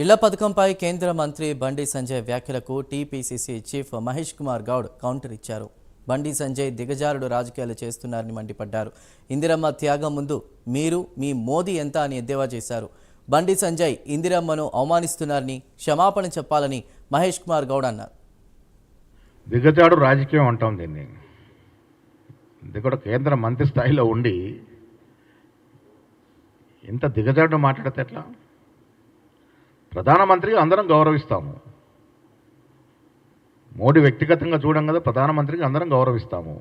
ఇళ్ళ పథకంపై కేంద్ర మంత్రి బండి సంజయ్ వ్యాఖ్యలకు TPCC chief Mahesh Kumar Goud counter ఇచ్చారు. బండి సంజయ్ దిగజారుడు రాజకీయాలు చేస్తున్నారని మండిపడ్డారు. ఇందిరమ్మ త్యాగం ముందు మీరు మీ మోదీ ఎంత అని ఎద్దేవా చేశారు. బండి సంజయ్ ఇందిరమ్మను అవమానిస్తున్నారని క్షమాపణ చెప్పాలని మహేష్ కుమార్ గౌడ్ అన్నారు. దిగజాడు రాజకీయం అంటాం దీన్ని. ఇది కూడా కేంద్ర మంత్రి స్థాయిలో ఉండి ఇంత దిగజాడు మాట్లాడితే ఎట్లా? ప్రధానమంత్రికి అందరం గౌరవిస్తాము. మోడీ వ్యక్తిగతంగా చూడం కదా ప్రధానమంత్రికి అందరం గౌరవిస్తాము.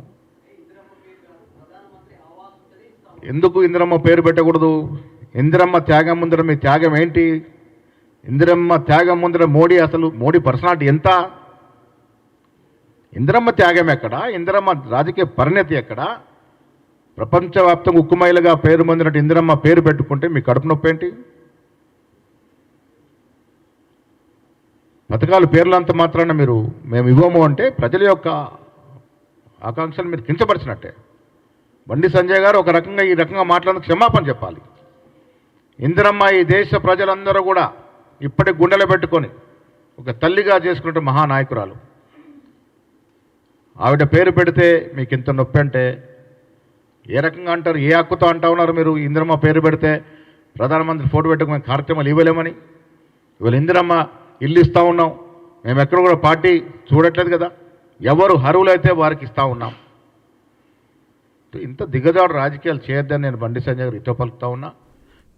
ఎందుకు ఇందిరమ్మ పేరు పెట్టకూడదు? ఇందిరమ్మ త్యాగం ముందర మీ త్యాగం ఏంటి? ఇందిరమ్మ త్యాగం ముందర మోడీ అసలు మోడీ పర్సనాలిటీ ఎంత? ఇందిరమ్మ త్యాగం ఎక్కడ? ఇందిరమ్మ రాజకీయ పరిణతి ఎక్కడ? ప్రపంచవ్యాప్తంగా ఉక్కుమైలుగా పేరు పొందినట్టు ఇందిరమ్మ పేరు పెట్టుకుంటే మీ కడుపు నొప్పి ఏంటి పథకాలు పేర్లంత మాత్రాన మీరు మేము ఇవ్వము అంటే ప్రజల యొక్క ఆకాంక్షలు మీరు కించపరిచినట్టే. బండి సంజయ్ గారు ఒక రకంగా ఈ రకంగా మాట్లాడిన క్షమాపణ చెప్పాలి. ఇందిరమ్మ ఈ దేశ ప్రజలందరూ కూడా ఇప్పటికి గుండెలో పెట్టుకొని ఒక తల్లిగా చేసుకున్నట్టు మహానాయకురాలు. ఆవిడ పేరు పెడితే మీకు ఇంత నొప్పి అంటే ఏ రకంగా అంటారు ఏ హక్కుతో అంటా ఉన్నారు మీరు? ఇందిరమ్మ పేరు పెడితే ప్రధానమంత్రి ఫోటో పెట్టుకుని కార్యక్రమాలు ఇవ్వలేమని. ఇవాళ ఇందిరమ్మ ఇల్లు ఇస్తూ ఉన్నాం. మేము ఎక్కడ కూడా పార్టీ చూడట్లేదు కదా. ఎవరు అర్హులైతే వారికి ఇస్తూ ఉన్నాం. ఇంత దిగజాడు రాజకీయాలు చేయొద్దని నేను బండి సంజయ్ గారు ఇతో పలుకుతా ఉన్నా.